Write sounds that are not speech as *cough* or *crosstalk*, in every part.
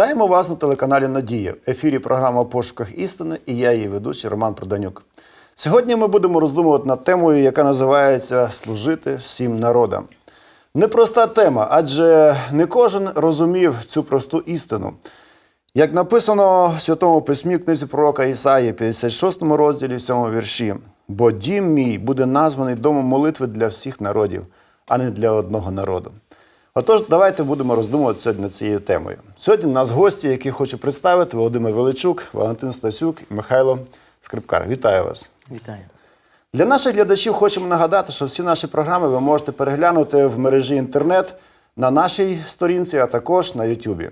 Вітаємо вас на телеканалі Надія. В ефірі програма пошуках істини і я її ведучий Роман Проданюк. Сьогодні ми будемо роздумувати над темою, яка називається Служити всім народам. Непроста тема, адже не кожен розумів цю просту істину. Як написано в Святому Письмі книзі пророка Ісаї, 56 розділі, 7 вірші: Бо дім мій буде названий домом молитви для всіх народів, а не для одного народу. Отож, давайте будемо роздумувати сьогодні над цією темою. Сьогодні у нас гості, які хочу представити Володимир Величук, Валентин Стасюк і Михайло Скрипкар. Вітаю вас! Вітаю. Для наших глядачів хочемо нагадати, що всі наші програми ви можете переглянути в мережі інтернет на нашій сторінці, а також на Ютубі.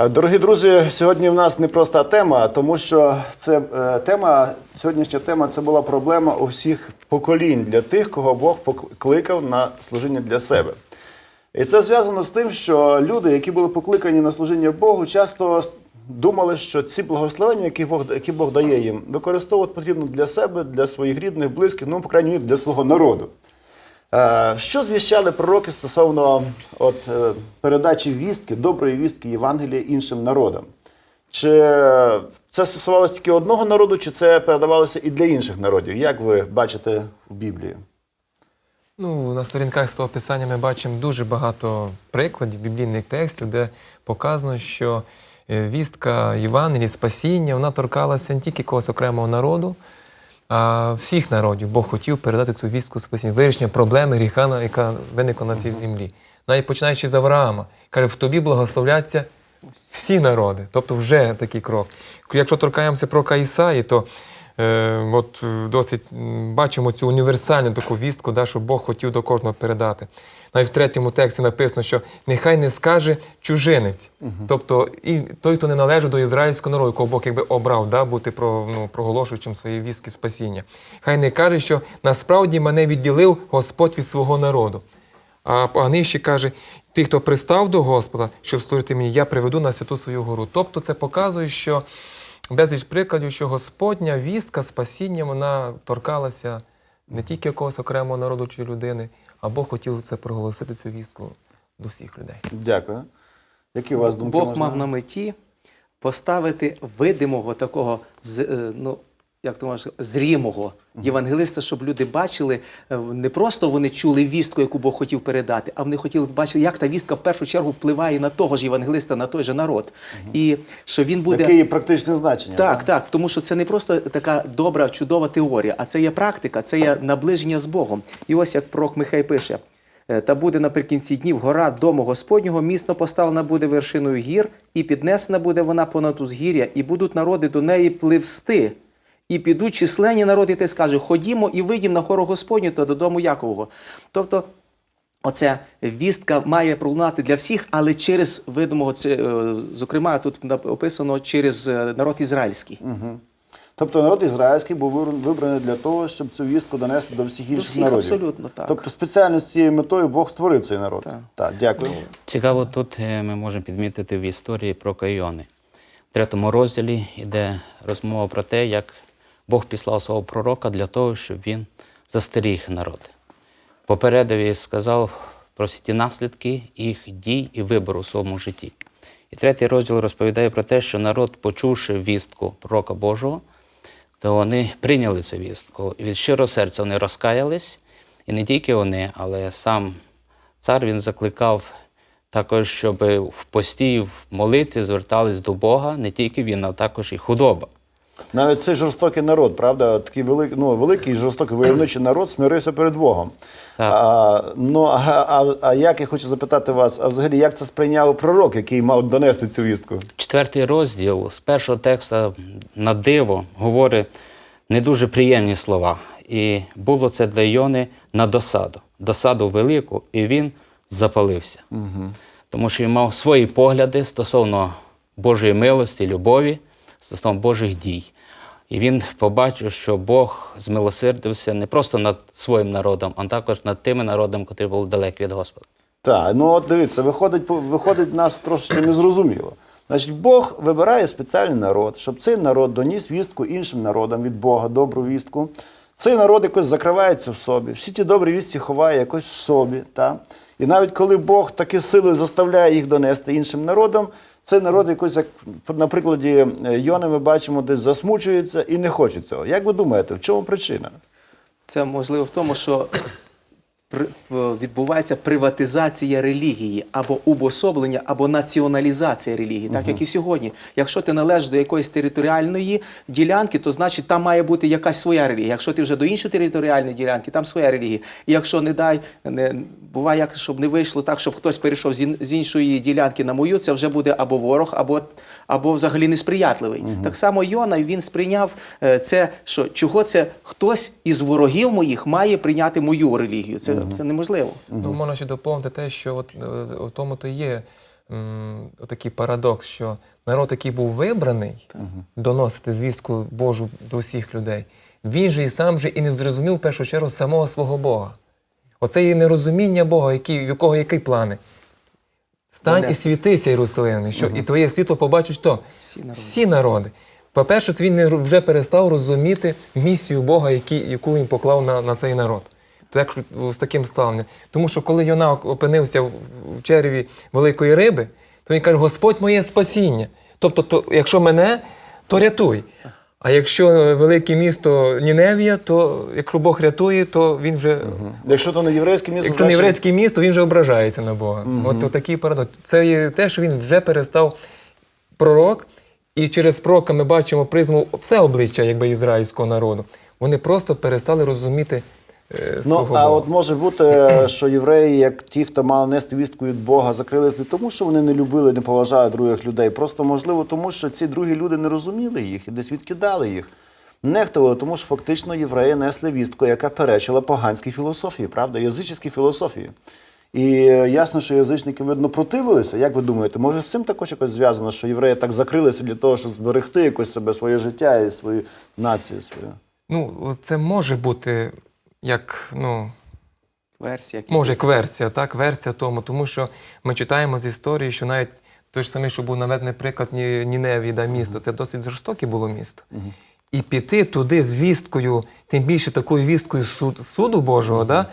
Дорогі друзі, сьогодні в нас непроста тема, тому що це е, тема, сьогоднішня тема це була проблема у всіх поколінь для тих, кого Бог покликав на служіння для себе. І це зв'язано з тим, що люди, які були покликані на служіння Богу, часто думали, що ці благословення, які Бог, які Бог дає їм, використовувати потрібно для себе, для своїх рідних, близьких, ну, по крайній мірі, для свого народу. Е, Що звіщали пророки стосовно от, е, передачі вістки, доброї вістки Євангелія іншим народам? Чи це стосувалося тільки одного народу, чи це передавалося і для інших народів? Як ви бачите в Біблії? Ну, на сторінках свого писання ми бачимо дуже багато прикладів біблійних текстів, де показано, що е, вістка Євангелії, спасіння, вона торкалася не тільки когось окремого народу, всіх народів. Бог хотів передати цю вістку спасіння, вирішення проблеми гріха, яка виникла на цій землі. Навіть починаючи з Авраама, каже, в тобі благословляться всі народи. Тобто вже такий крок. Якщо торкаємося про Каїсаї, то от е, досить бачимо цю універсальну таку вістку, да, що Бог хотів до кожного передати. Навіть в третьому тексті написано, що нехай не скаже чужинець, тобто і той, хто не належить до ізраїльського народу, якого Бог якби обрав, да, бути про, ну, проголошуючим свої вістки спасіння. Хай не каже, що насправді мене відділив Господь від свого народу. А, а нижче каже: ти, хто пристав до Господа, щоб служити мені, я приведу на святу свою гору. Тобто це показує, що безліч прикладів, що Господня вістка спасіння вона торкалася не тільки якогось окремого народу чи людини, а Бог хотів це проголосити цю вістку до всіх людей. Дякую. Які у вас думки? Бог можна? мав на меті поставити видимого такого е, ну. Як то можна сказати, зрімого євангелиста, щоб люди бачили, е, не просто вони чули вістку, яку Бог хотів передати, а вони хотіли бачити, як та вістка в першу чергу впливає на того ж євангелиста, на той же народ. І що він буде є практичне значення? так, да? так, тому що це не просто така добра, чудова теорія, а це є практика, це є наближення з Богом. І ось як пророк Михай пише: «Е, та буде наприкінці днів гора дому Господнього, міцно поставлена буде вершиною гір, і піднесена буде вона понад узгір'я, і будуть народи до неї пливсти. І підуть численні народи, і ти скаже: Ходімо і вийдімо на хору Господню та додому Якового. Тобто, Оця вістка має пролунати для всіх, але через видимого, це, е, зокрема, тут описано через е, народ ізраїльський. Тобто народ ізраїльський був вибраний для того, щоб цю вістку донести до всіх інших всіх, народів. абсолютно, так. Тобто спеціально з цією метою Бог створив цей народ. Так. Так, дякую. Цікаво, тут е, ми можемо підмітити в історії про Кайони. В третьому розділі йде розмова про те, як Бог післав свого пророка для того, щоб він застеріг народ. Попередив і сказав про всі ті наслідки їх дій і вибору у своєму житті. І третій розділ розповідає про те, що народ, почувши вістку пророка Божого, то вони прийняли цю вістку. І від щирого серця вони розкаялись, і не тільки вони, але сам цар він закликав також, щоб в пості, в молитві звертались до Бога не тільки він, а також і худоба. Навіть цей жорстокий народ, правда, такий великий, ну, великий жорстокий войовничий народ смирився перед Богом. Так. А, ну, а, а, а як я хочу запитати вас, а взагалі як це сприйняв пророк, який мав донести цю вістку? Четвертий розділ з першого текста на диво говорить не дуже приємні слова. І було це для Йони на досаду, досаду велику, і він запалився. Угу. Тому що він мав свої погляди стосовно Божої милості, любові, стосовно Божих дій. І він побачив, що Бог змилосердився не просто над своїм народом, а також над тими народами, які були далекі від Господа. Так, ну от дивіться, виходить, виходить нас трошки незрозуміло. Значить, Бог вибирає спеціальний народ, щоб цей народ доніс вістку іншим народам від Бога, добру вістку. Цей народ якось закривається в собі, всі ті добрі вісті ховає якось в собі. Та? І навіть коли Бог таки силою заставляє їх донести іншим народам, цей народ якось, як на прикладі е, Йони, ми бачимо, десь засмучується і не хоче цього. Як ви думаєте, в чому причина? Це можливо в тому, що відбувається приватизація релігії або убособлення, або націоналізація релігії, так як і сьогодні. Якщо ти належиш до якоїсь територіальної ділянки, то значить там має бути якась своя релігія. Якщо ти вже до іншої територіальної ділянки, там своя релігія. І якщо не дай, не буває, як щоб не вийшло так, щоб хтось перейшов з іншої ділянки на мою, це вже буде або ворог, або, або взагалі несприятливий. Так само Йона він сприйняв е, це, що чого це хтось із ворогів моїх має прийняти мою релігію. Це, це неможливо. Ну, можна ще доповнити те, що от, е, в тому то є м, такий парадокс, що народ, який був вибраний доносити звістку Божу до всіх людей, він же і сам же і не зрозумів в першу чергу самого свого Бога. Оце є нерозуміння Бога, який, в якого які плани. Встань і світися, Єрусалиме, що і твоє світло побачать хто? Всі народи. Всі народи. По-перше, він не вже перестав розуміти місію Бога, які, яку він поклав на, на цей народ. То як з таким ставленням. Тому що коли Йона опинився в, череві великої риби, то він каже: Господь моє спасіння. Тобто, то, якщо мене, то рятуй. А якщо велике місто Ніневія, то якщо Бог рятує, то він вже. Якщо то не єврейське місто, Якщо не єврейське місто, він вже ображається на Бога. От, от такий парадокс. Це є те, що він вже перестав пророк, і через пророка ми бачимо призму все обличчя якби, ізраїльського народу. Вони просто перестали розуміти Ну, а Бога. от може бути, що євреї, як ті, хто мали нести вістку від Бога, закрились не тому, що вони не любили, не поважали других людей. Просто можливо, тому що ці другі люди не розуміли їх і десь відкидали їх. Нехтували, тому що фактично євреї несли вістку, яка перечила поганській філософії, правда, язичницькій філософії. І е, ясно, що язичники, видно, противилися. Як ви думаєте, може з цим також якось зв'язано, що євреї так закрилися для того, щоб зберегти якось себе, своє життя і свою націю свою? Ну, це може бути як, ну, Версія. може, як версія, так, версія тому, тому що ми читаємо з історії, що навіть той ж самий, що був наведений приклад Ні- Ніневії, да, місто, це досить жорстоке було місто. І піти туди з вісткою, тим більше такою вісткою суд, суду Божого, да,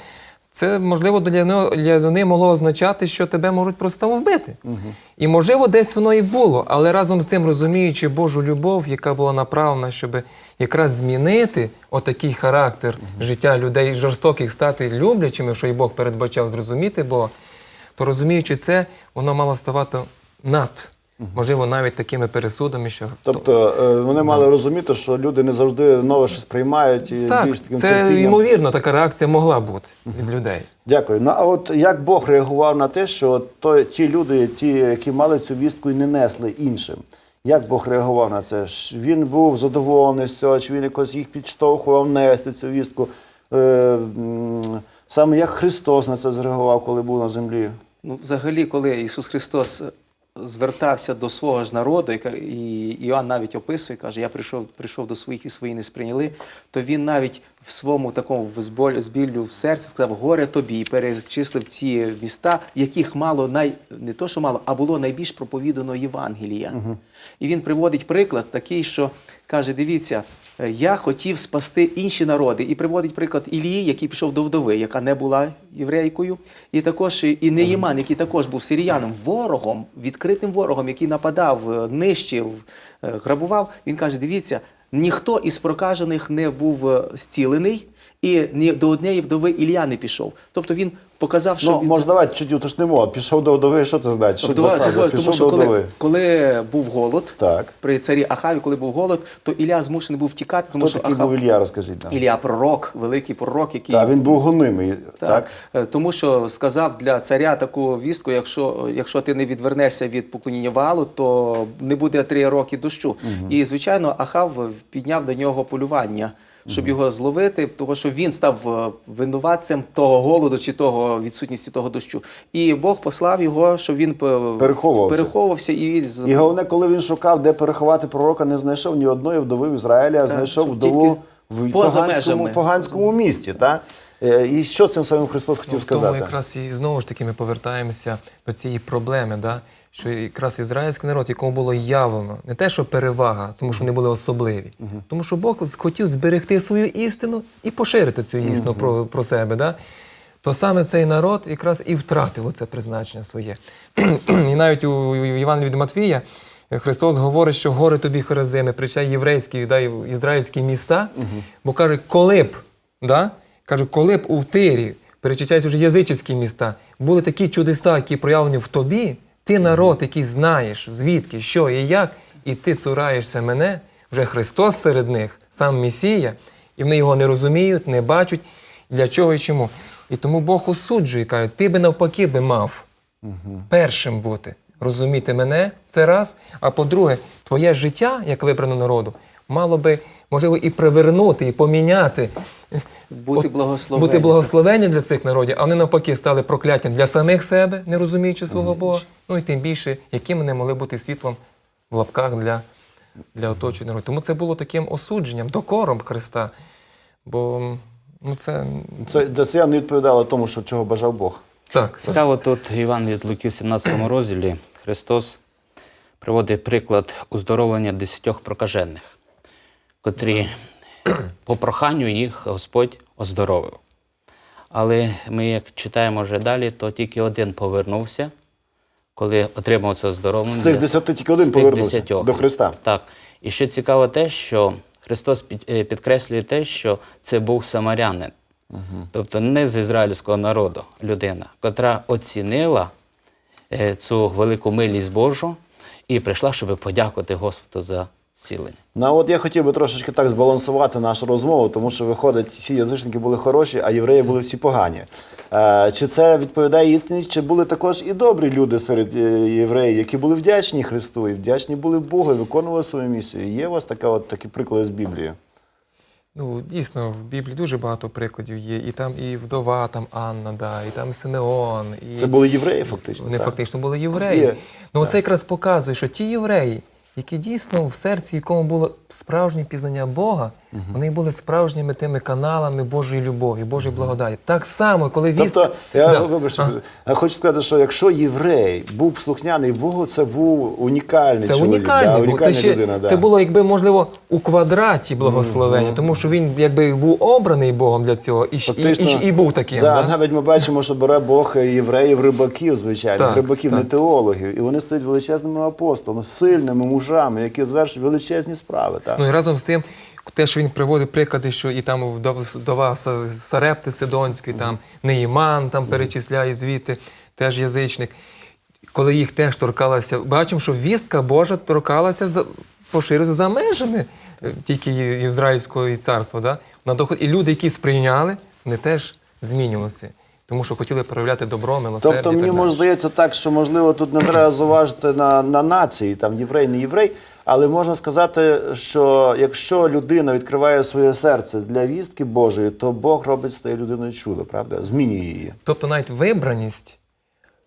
це можливо для, нього- для них могло означати, що тебе можуть просто вбити. І можливо, десь воно і було, але разом з тим, розуміючи Божу любов, яка була направлена, щоб якраз змінити отакий характер життя людей жорстоких, стати люблячими, що і Бог передбачав зрозуміти Бога, то розуміючи це, воно мало ставати над, можливо, навіть такими пересудами, що Тобто е, вони мали розуміти, що люди не завжди нове щось приймають і так, більш таким це терпінням. ймовірно, така реакція могла бути від людей. Дякую. Ну а от як Бог реагував на те, що то, ті люди, ті, які мали цю вістку і не несли іншим? Як Бог реагував на це? Він був задоволений з цього, чи він якось їх підштовхував нести цю вістку? Е, саме як Христос на це зреагував, коли був на землі? Ну, взагалі, коли Ісус Христос звертався до свого ж народу, і Іоанн навіть описує, каже, я прийшов, прийшов до своїх і свої не сприйняли, то він навіть в своєму такому в зболь- з біллю в серці сказав горе тобі! і перечислив ці міста, в яких мало най не то, що мало, а було найбільш проповідано Євангелія. І він приводить приклад такий, що каже: дивіться, я хотів спасти інші народи, і приводить приклад Ілії, який пішов до вдови, яка не була єврейкою, і також і Неїман, який також був сиріяном, ворогом, відкритим ворогом, який нападав, е, нищив, е, грабував. Він каже: дивіться, ніхто із прокажених не був е, зцілений, і ні до однієї вдови Ілля не пішов. Тобто він показав, що Ну, він може, давайте чуть уточнимо. Пішов до вдови, що це значить? Що Вдова- за фраза? вдова- Пішов тому що до коли, коли був голод, Так. при царі Ахаві, коли був голод, то Ілля змушений був втікати, тому Хто що такий Ахав... був Ілля, розкажіть нам. Ілля пророк, великий пророк, який Так, він був гонимий, так? так, е, тому що сказав для царя таку вістку: якщо, якщо ти не відвернешся від поклоніння валу, то не буде три роки дощу. І звичайно, Ахав підняв до нього полювання. Щоб його зловити, тому що він став е, винуватцем того голоду чи того відсутності того дощу. І Бог послав його, щоб він е, Переховувався. переховувався і І головне, коли він шукав, де переховати пророка, не знайшов ні одної вдови в Ізраїлі, а знайшов щоб вдову в поза поганському, межами. поганському місті. Та? Е, І що цим самим Христос хотів Ну, в тому якраз і знову ж таки ми повертаємося до цієї проблеми, да? Що якраз ізраїльський народ, якому було явлено, не те, що перевага, тому що вони були особливі, тому що Бог хотів зберегти свою істину і поширити цю істину про, про себе. Да? То саме цей народ якраз і втратив оце призначення своє. і навіть у, Євангелії від Матвія Христос говорить, що гори тобі Хоразими, причай єврейські, да, ізраїльські міста, бо каже, коли б, да, каже, коли б у Тирі, перечисляють вже язичні міста, були такі чудеса, які проявлені в тобі, ти народ, який знаєш, звідки, що і як, і ти цураєшся мене, вже Христос серед них, сам Месія, і вони його не розуміють, не бачать, для чого і чому. І тому Бог осуджує, каже, ти би навпаки би мав першим бути, розуміти мене це раз. А по-друге, твоє життя, як вибрано народу, мало би, можливо, і привернути, і поміняти. Бути благословенням. Бути благословенням для цих народів, а вони навпаки стали прокляттям для самих себе, не розуміючи свого Бога. Ну і тим більше, яким вони могли бути світлом в лапках для, для народів. Тому це було таким осудженням, докором Христа. Бо ну, це Це, це, це не відповідало тому, що чого бажав Бог. так. Цікаво, тут Іван від Луки в 17 розділі Христос приводить приклад уздоровлення десятьох прокажених, котрі по проханню їх Господь оздоровив. Але ми, як читаємо вже далі, то тільки один повернувся, коли отримав це оздоровлення. З цих десяти тільки один повернувся до Христа. Так. І що цікаво те, що Христос е, підкреслює те, що це був самарянин, тобто не з ізраїльського народу людина, котра оцінила е, цю велику милість Божу і прийшла, щоб подякувати Господу за зцілення. Ну, а от я хотів би трошечки так збалансувати нашу розмову, тому що виходить, всі язичники були хороші, а євреї були всі погані. Е, чи це відповідає істині? Чи були також і добрі люди серед е, євреїв, які були вдячні Христу і вдячні були Богу, і виконували свою місію? Є у вас така от такі приклади з Біблії? Ну, дійсно, в Біблії дуже багато прикладів є. І там і вдова, там Анна, да, і там Симеон. І... Це були євреї, фактично. Вони так? фактично були євреї. Є. Ну, це якраз показує, що ті євреї, які дійсно в серці, якому було справжнє пізнання Бога, вони були справжніми тими каналами Божої любові, Божої благодаті. Так само, коли вістка... Тобто, я Да. вибачте, хочу сказати, що якщо єврей був слухняний Богу, це був унікальний Це чоловік. унікальний да, унікальна Це, ще, людина. Да. це було, якби, можливо, у квадраті благословення, тому що він якби був обраний Богом для цього і, і, і, і, і був таким. Да, да? Навіть ми бачимо, що бере Бог євреїв, рибаків, звичайно, Так, рибаків, так. не теологів. І вони стають величезними апостолами, сильними мужами, які звершують величезні справи. Так? Ну і разом з тим, те, що він приводить приклади, що і там вдов- вдова Сарепти Сидонської, там Неїман там перечисляє звідти, теж язичник. Коли їх теж торкалася, бачимо, що вістка Божа торкалася поширилася за межами е, тільки Ізраїльського царства. Да? І люди, які сприйняли, вони теж змінювалися. Тому що хотіли проявляти добро, милосердя. Тобто і мені так може здається так, що можливо тут не треба *clears throat* зуважити на, на нації, там єврей, не єврей, але можна сказати, що якщо людина відкриває своє серце для вістки Божої, то Бог робить з тією людиною чудо, правда? Змінює її. Тобто навіть вибраність,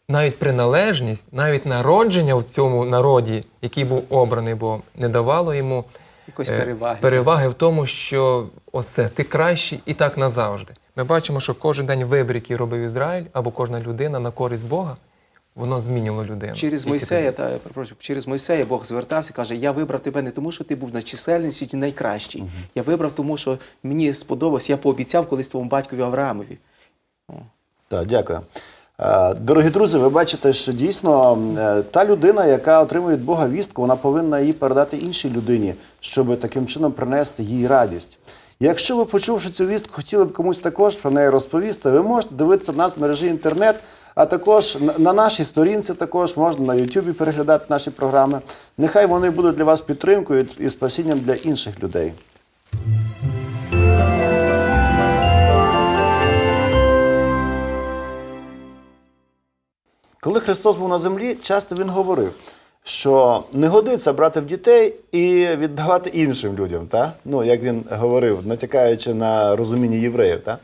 навіть приналежність, навіть народження в цьому народі, який був обраний Богом, не давало йому Якось е, переваги. переваги в тому, що оце ти кращий і так назавжди. Ми бачимо, що кожен день вибір, який робив Ізраїль, або кожна людина на користь Бога, воно змінювало людину. Через Мойсея, та, перепрошую, через Мойсея Бог звертався, каже, я вибрав тебе не тому, що ти був на чисельності чи найкращий. Я вибрав тому, що мені сподобалось, я пообіцяв колись твоєму батькові Авраамові. Так, дякую. Е, Дорогі друзі, ви бачите, що дійсно е, та людина, яка отримує від Бога вістку, вона повинна її передати іншій людині, щоб таким чином принести їй радість. Якщо ви, почувши цю вістку, хотіли б комусь також про неї розповісти, ви можете дивитися нас в мережі інтернет, а також на- на нашій сторінці також можна на Ютубі переглядати наші програми. Нехай вони будуть для вас підтримкою і спасінням для інших людей. Коли Христос був на землі, часто Він говорив, що не годиться брати в дітей і віддавати іншим людям, та? ну, як він говорив, натякаючи на розуміння євреїв. Та?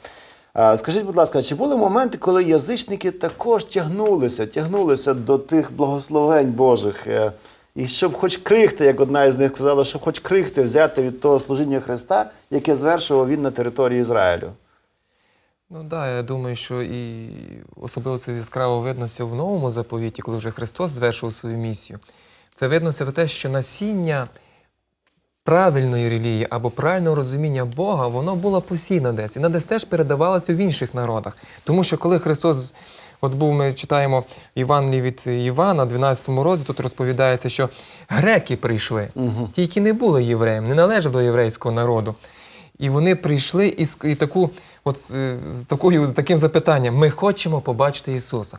А, скажіть, будь ласка, чи були моменти, коли язичники також тягнулися, тягнулися до тих благословень Божих? е, І щоб хоч крихти, як одна із них сказала, щоб хоч крихти взяти від того служіння Христа, яке звершував він на території Ізраїлю? Ну так, да, я думаю, що і особливо це яскраво виднося в новому заповіті, коли вже Христос звершив свою місію. Це виднося в те, що насіння правильної релігії або правильного розуміння Бога, воно було постійно десь. І воно десь теж передавалося в інших народах. Тому що коли Христос, от був, ми читаємо Євангелії від Івана, 12 розділі, тут розповідається, що греки прийшли, ті, які не були євреями, не належали до єврейського народу. І вони прийшли і, ск- і таку, от, з, з, такою, з таким запитанням: ми хочемо побачити Ісуса.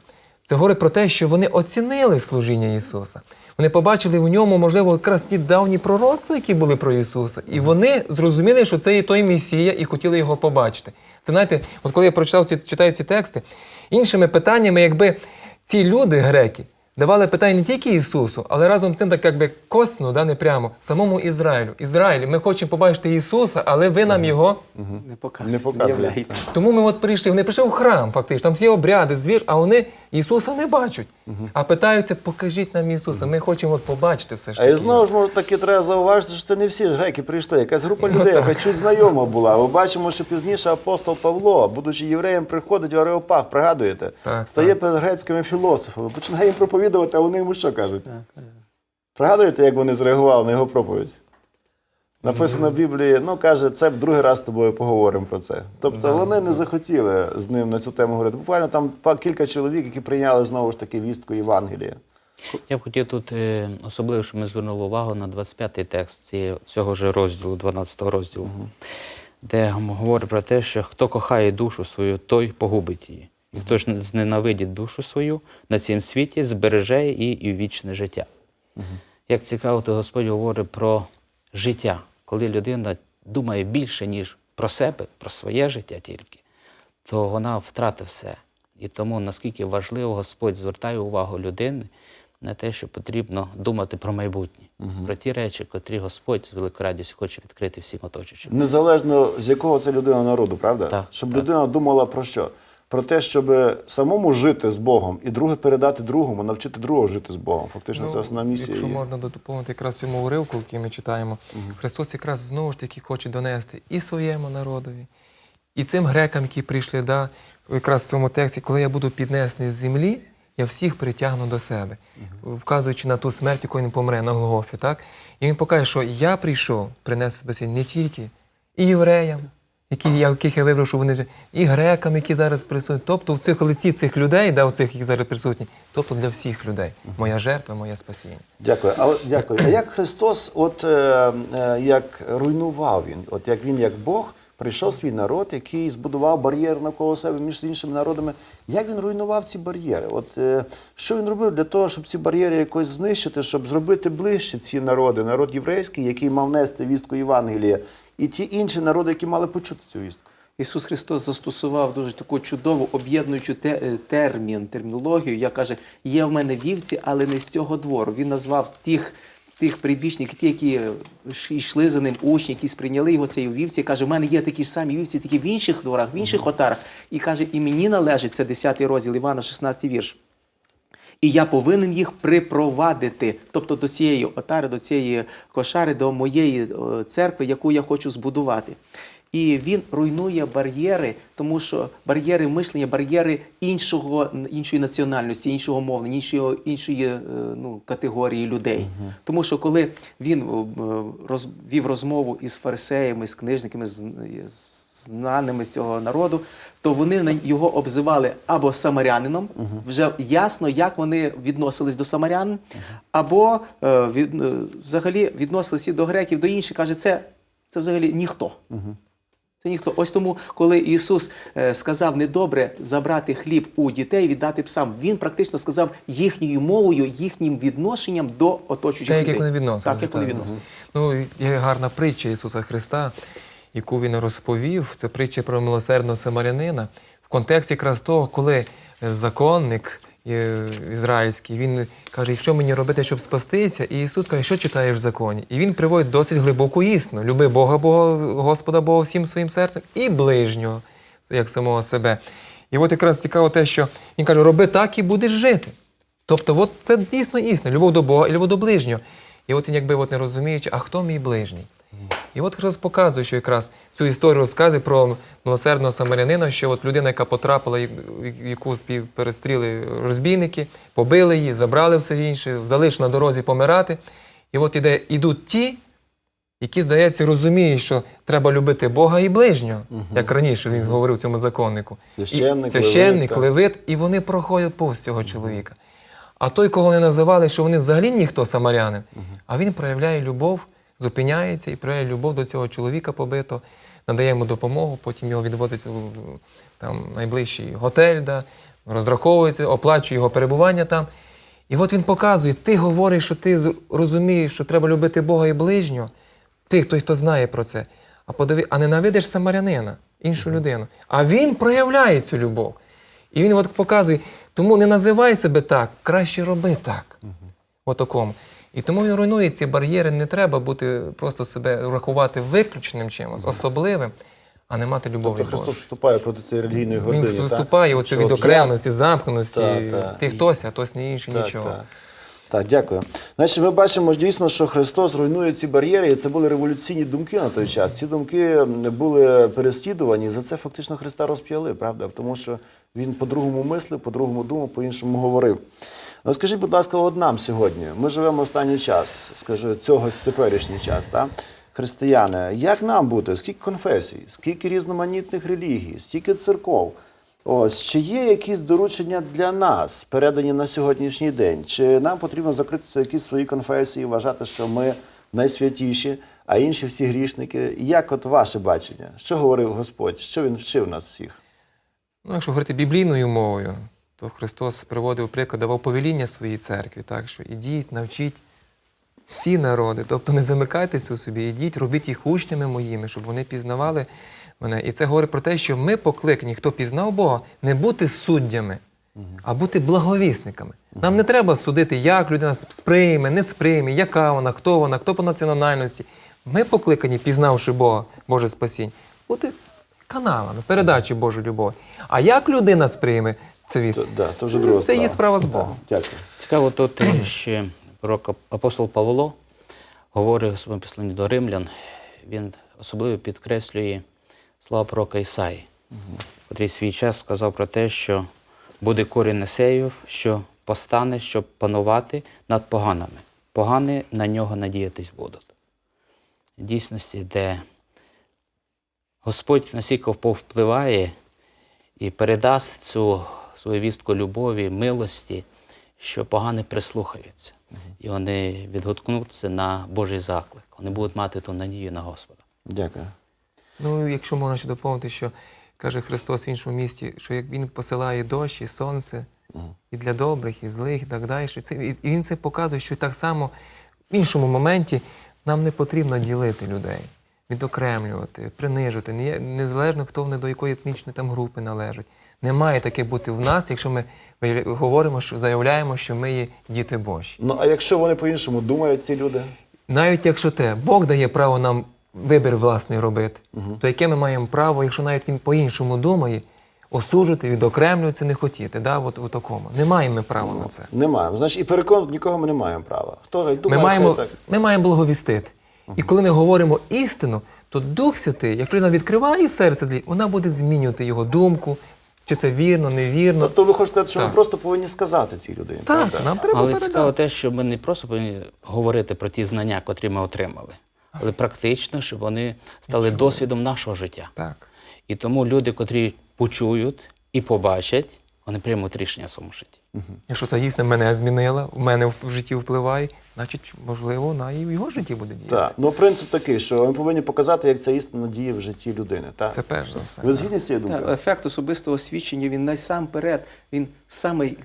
Це говорить про те, що вони оцінили служіння Ісуса. Вони побачили в ньому, можливо, якраз ті давні пророцтва, які були про Ісуса. І вони зрозуміли, що це і той Месія, і хотіли його побачити. Це знаєте, от коли я прочитав ці, читаю ці тексти, іншими питаннями, якби ці люди, греки, давали питання не тільки Ісусу, але разом з тим, так якби косно, да, не прямо, самому Ізраїлю. Ізраїль, ми хочемо побачити Ісуса, але ви нам його. Не. Не показує. являєте. Тому ми от прийшли, вони прийшли в храм, фактично, там всі обряди, звір, а вони Ісуса не бачать. А питаються, покажіть нам Ісуса. Ми хочемо от побачити все ж А таки. і знову ж може таки треба зауважити, що це не всі ж греки прийшли. Якась група Ну, людей, так. яка чуть знайома була. Ми бачимо, що пізніше апостол Павло, будучи євреєм, приходить в Ареопаг, пригадуєте? Так, Стає так. перед грецькими філософами, починає їм проповідувати, а вони йому що кажуть? Пригадуєте, як вони зреагували на його проповідь? Написано в Біблії, ну каже, це в другий раз з тобою поговоримо про це. Тобто вони не захотіли з ним на цю тему говорити. Буквально там кілька чоловік, які прийняли знову ж таки вістку Євангелія. Я б хотів тут е, особливо, щоб ми звернули увагу на 25-й текст цього ж розділу, 12-го розділу, де говорить про те, що хто кохає душу свою, той погубить її. І хто ж зненавидить душу свою на цім світі, збереже її і вічне життя. Як цікаво, то Господь говорить про життя, коли людина думає більше, ніж про себе, про своє життя тільки, то вона втратить все. І тому наскільки важливо Господь звертає увагу людини на те, що потрібно думати про майбутнє, про ті речі, котрі Господь з великою радістю хоче відкрити всім оточуючим. Незалежно з якого це людина народу, правда? Так, щоб так. людина думала про що? Про те, щоб самому жити з Богом і друге передати другому, навчити другого жити з Богом. Фактично, це основна місія. Ну, Якщо її. можна доповнити якраз цьому уривку, який ми читаємо, Христос якраз знову ж таки хоче донести і своєму народові, і цим грекам, які прийшли, да, якраз в цьому тексті, коли я буду піднесений з землі, я всіх притягну до себе, вказуючи на ту смерть, якою він помре на Голгофі. Так? І він покаже, що я прийшов принести спасіння не тільки і євреям, які, яких я вибрав, що вони і грекам, які зараз присутні. Тобто в цих лиці цих людей, да, в цих, які зараз присутні, тобто для всіх людей. Моя жертва, моє спасіння. Дякую. Але дякую. А як Христос, от е, е, як руйнував він, от як він, як Бог, прийшов свій народ, який збудував бар'єр навколо себе між іншими народами. Як він руйнував ці бар'єри? От е, що він робив для того, щоб ці бар'єри якось знищити, щоб зробити ближче ці народи, народ єврейський, який мав нести вістку Євангелія, і ті інші народи, які мали почути цю вістку? Ісус Христос застосував дуже таку чудову об'єднуючу те- е, термін, термінологію. Я каже, є в мене вівці, але не з цього двору. Він назвав тих. Тих прибічників, ті, які е, йшли за ним, учні, які сприйняли його цієї вівці, каже, в мене є такі ж самі вівці, такі в інших дворах, в інших отарах. І каже, і мені належить, це 10 розділ Івана, 16 вірш. І я повинен їх припровадити, тобто до цієї отари, до цієї кошари, до моєї е, церкви, яку я хочу збудувати. І він руйнує бар'єри, тому що бар'єри мишлення, бар'єри іншого, іншої національності, іншого мовлення, іншої, іншої е, ну, категорії людей. Тому що коли він е, роз, вів розмову із фарисеями, з книжниками, з, з знаними з цього народу, то вони його обзивали або самарянином, вже ясно, як вони відносились до самарян, або е, від, взагалі відносилися до греків, до інших. Каже, це, це взагалі ніхто. Це ніхто. Ось тому, коли Ісус е, сказав недобре забрати хліб у дітей, віддати псам, Він практично сказав їхньою мовою, їхнім відношенням до оточуючих людей. як вони відносилися. Так, як вони відносилися. Ну, є гарна притча Ісуса Христа, яку він розповів. Це притча про милосердного самарянина в контексті якраз того, коли е, законник ізраїльський, він каже, що мені робити, щоб спастися? І Ісус каже, що читаєш в законі? І він приводить досить глибоку істину. Люби Бога, Бога, Господа Бога всім своїм серцем і ближнього, як самого себе. І от якраз цікаво те, що він каже, роби так і будеш жити. Тобто, от це дійсно істина, любов до Бога і любов до ближнього. І от він якби от не розуміючи, а хто мій ближній? І от Христос показує, що якраз цю історію розказує про милосердного самарянина, що от людина, яка потрапила, яку перестріли розбійники, побили її, забрали все інше, залишили на дорозі помирати. І от іде, ідуть ті, які, здається, розуміють, що треба любити Бога і ближнього, як раніше він говорив цьому законнику. Священник, священник, левит, так. і вони проходять повз цього чоловіка. А той, кого вони називали, що вони взагалі ніхто самарянин, а він проявляє любов, зупиняється і проявляє любов до цього чоловіка побито, надає йому допомогу, потім його відвозить в там, найближчий готель, да, розраховується, оплачує його перебування там. І от він показує, ти говориш, що ти розумієш, що треба любити Бога і ближнього, ти, той, хто знає про це. А подиви, а ненавидиш самарянина, іншу людину. А він проявляє цю любов. І він от показує, тому не називай себе так, краще роби так. Отакому. І тому він руйнує ці бар'єри. Не треба бути просто себе рахувати виключеним чимось, особливим, а не мати любові Тобто Христос Божої. вступає проти цієї релігійної гордині. Він виступає оце від окремості, замкненості. Ти хтось, а хтось не інший, нічого. Так. Дякую. Значить, ми бачимо дійсно, що Христос руйнує ці бар'єри, і це були революційні думки на той час. Ці думки були переслідувані, і за це фактично Христа розп'яли, правда? Тому що він по-другому мислив, по-другому думав, по-іншому говорив. Ну, скажіть, будь ласка, от нам сьогодні. Ми живемо останній час, скажу, цього теперішній час, так? Християни, як нам бути? Скільки конфесій, скільки різноманітних релігій, стільки церков? Ось чи є якісь доручення для нас, передані на сьогоднішній день? Чи нам потрібно закритися якісь свої конфесії, вважати, що ми найсвятіші, а інші всі грішники? Як от ваше бачення? Що говорив Господь? Що він вчив нас всіх? Ну, якщо говорити біблійною мовою, то Христос приводив приклад, давав повеління своїй церкві, так що ідіть, навчіть всі народи, тобто не замикайтеся у собі, ідіть, робіть їх учнями моїми, щоб вони пізнавали мене. І це говорить про те, що ми покликані, хто пізнав Бога, не бути суддями, а бути благовісниками. Нам не треба судити, як людина сприйме, не сприйме, яка вона, хто вона, хто по національності. Ми покликані, пізнавши Бога, Боже спасінь, бути каналами передачі Божої любові. А як людина сприйме це від То, да, то вже це, друга це її справа. справа з Богом. Дякую. Цікаво тут ще пророк апостол Павло говорив у своєму посланні до римлян. Він особливо підкреслює слова пророка Ісаї, котрий свій час сказав про те, що буде корінь Несеїв, що постане, щоб панувати над поганими. Погани на нього надіятись будуть. В дійсності, де Господь настільки повпливає і передасть цю свою вістку любові, милості, що погани прислухаються. І вони відгукнуться на Божий заклик. Вони будуть мати ту надію на Господа. Дякую. Ну, якщо можна ще доповнити, що каже Христос в іншому місті, що як Він посилає дощ і сонце і для добрих, і злих, і так далі. Це, і і Він це показує, що так само в іншому моменті нам не потрібно ділити людей, відокремлювати, принижувати, незалежно хто вони до якої етнічної там групи належать. Не має таке бути в нас, якщо ми говоримо, що заявляємо, що ми є діти Божі. Ну а якщо вони по-іншому думають, ці люди? Навіть якщо те, Бог дає право нам вибір власний робити, то яке ми маємо право, якщо навіть він по-іншому думає, осуджувати, відокремлюватися, не хотіти. Да? От, от такому. Не маємо ми права на це. Не маємо. Значить, і переконати нікого ми не маємо права. Хто думає, Ми маємо, так. ми маємо благовістити. І коли ми говоримо істину, то Дух Святий, якщо людина відкриває серце, вона буде змінювати його думку, чи це вірно, невірно. Тобто ви хочете сказати, що ми Так. просто повинні сказати цій людині. так, правда? нам треба Але передати. цікаво те, що ми не просто повинні говорити про ті знання, котрі ми отримали, але практично, щоб вони стали досвідом нашого життя. Так. І тому люди, котрі почують і побачать, вони приймуть рішення в своєму житті. Якщо це дійсно мене змінило, в мене в житті впливає, значить, можливо, вона і в його житті буде діяти. Так. Ну, принцип такий, що ми повинні показати, як ця істина діє в житті людини. Так? Це перш за все. Ви згідні з цією думкою? ефект особистого свідчення він насамперед, він самий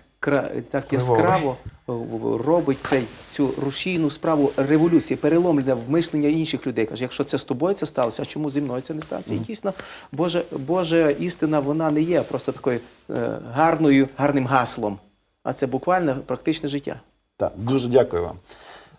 так яскраво о, робить цей, цю рушійну справу революції, переломлення в мишлення інших людей. Каже, якщо це з тобою це сталося, а чому зі мною це не станеться? І дійсно, Божа, Божа істина вона не є просто такою е, гарною, гарним гаслом, а це буквально практичне життя. Так, дуже дякую вам.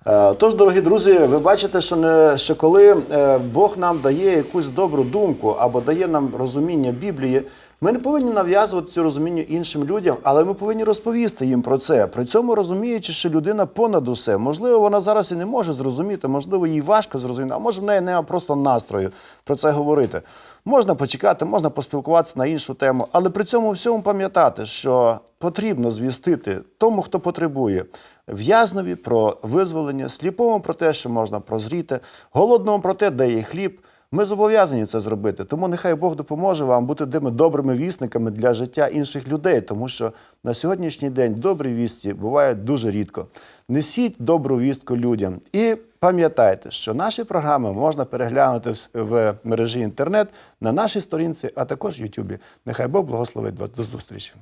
Е, Тож, дорогі друзі, ви бачите, що, не, що коли е, Бог нам дає якусь добру думку або дає нам розуміння Біблії, Ми не повинні нав'язувати це розуміння іншим людям, але ми повинні розповісти їм про це. При цьому розуміючи, що людина понад усе. Можливо, вона зараз і не може зрозуміти, можливо, їй важко зрозуміти, а може в неї немає просто настрою про це говорити. Можна почекати, можна поспілкуватися на іншу тему, але при цьому всьому пам'ятати, що потрібно звістити тому, хто потребує. В'язнові про визволення, сліпому про те, що можна прозріти, голодному про те, де є хліб. Ми зобов'язані це зробити. Тому нехай Бог допоможе вам бути тими добрими вісниками для життя інших людей, тому що на сьогоднішній день добрі вісті бувають дуже рідко. Несіть добру вістку людям і пам'ятайте, що наші програми можна переглянути в мережі інтернет на нашій сторінці, а також в Ютубі. Нехай Бог благословить вас. До зустрічі.